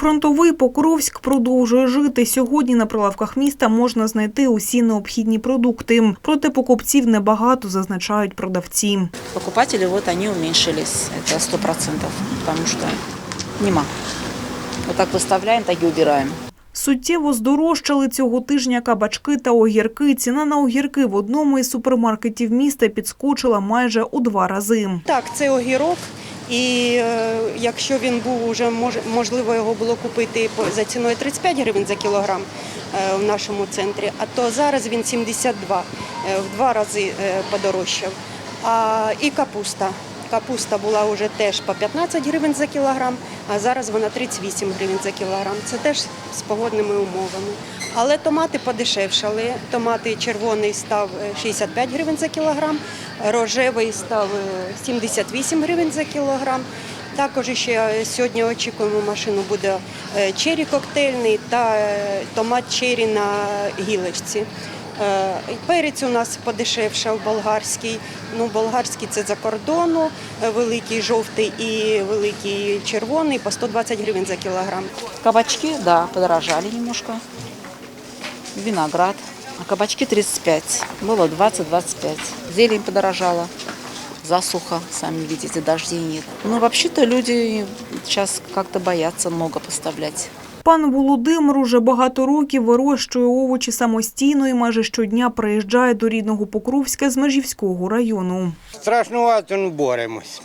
Прифронтовий Покровськ продовжує жити. Сьогодні на прилавках міста можна знайти усі необхідні продукти. Проте покупців небагато, зазначають продавці. Покупатели вот они уменьшились, это сто процентов, потому что нема. Вот так выставляем, так и убираем. Суттєво здорожчали цього тижня кабачки та огірки. Ціна на огірки в одному із супермаркетів міста підскочила майже у два рази. Так, це огірок. І е, якщо він був уже мож, можливо його було купити за ціною 35 гривень за кілограм е, в нашому центрі, а то зараз він 72, е, в два рази подорожчав. А і капуста. Капуста була вже теж по 15 гривень за кілограм, а зараз вона 38 гривень за кілограм. Це теж з погодними умовами. Але томати подешевшали. Томати червоний став е, 65 гривень за кілограм, рожевий став е, 78 гривень за кілограм. Також ще е, сьогодні очікуємо машину буде е, чері коктейльний та е, томат чері на гілочці. Е, Перець у нас подешевшав болгарський. Ну, болгарський це за кордону, е, великий жовтий і великий червоний по 120 гривень за кілограм. Кабачки, да, подорожали немножко. Виноград. А кабачки 35. Было 20-25. Зелень подорожала. Засуха, сами видите, дождей нет. Ну, вообще-то люди сейчас как-то боятся много поставлять. Пан Володимир уже багато років вирощує овочі самостійно і майже щодня приїжджає до рідного Покровська з Межівського району. Страшнувато, ну боремось.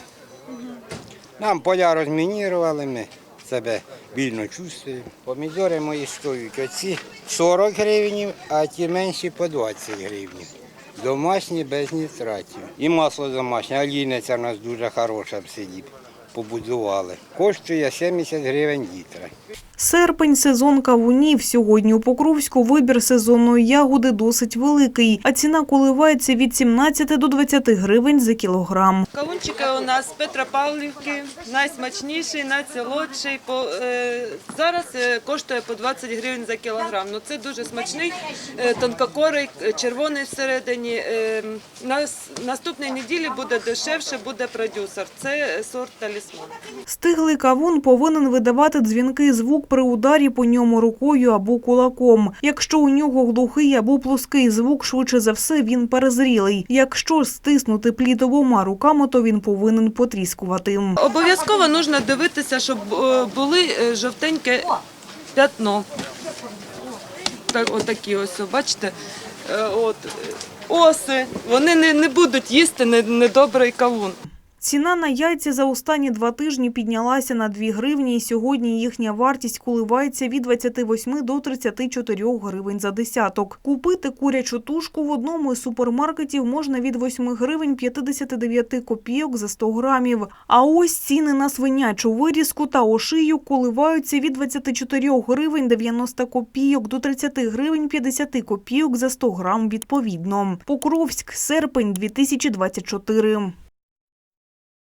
Нам поля розмінірували, ми себе вільно чувствуємо. Помідори мої стоять оці 40 гривень, а ті менші по 20 гривень. Домашні без нітратів. І масло домашнє, аліниця у нас дуже хороша в селі. Побудували. Коштує 70 гривень літра. Серпень – сезон кавунів. Сьогодні у Покровську вибір сезонної ягоди досить великий, а ціна коливається від 17 до 20 гривень за кілограм. Кавунчики у нас з Петропавлівки, найсмачніший, найсолодший. Е, зараз е, коштує по 20 гривень за кілограм. Ну, це дуже смачний, е, тонкокорий, червоний всередині. На с- неділі буде дешевше, буде продюсер. Це сорт талісман. Стиглий кавун повинен видавати дзвінкий звук при ударі по ньому рукою або кулаком. Якщо у нього глухий або плоский звук, швидше за все він перезрілий. Якщо стиснути плід обома руками, то він повинен потріскувати. Обов'язково потрібно дивитися, щоб е, були е, жовтеньке п'ятно. Так, отакі ось, бачите, Е, от, оси, вони не, не будуть їсти недобрий кавун. Ціна на яйця за останні два тижні піднялася на 2 гривні, і сьогодні їхня вартість коливається від 28 до 34 гривень за десяток. Купити курячу тушку в одному із супермаркетів можна від 8 гривень 59 копійок за 100 грамів. А ось ціни на свинячу вирізку та ошию коливаються від 24 гривень 90 копійок до 30 гривень 50 копійок за 100 грам відповідно. Покровськ, серпень 2024.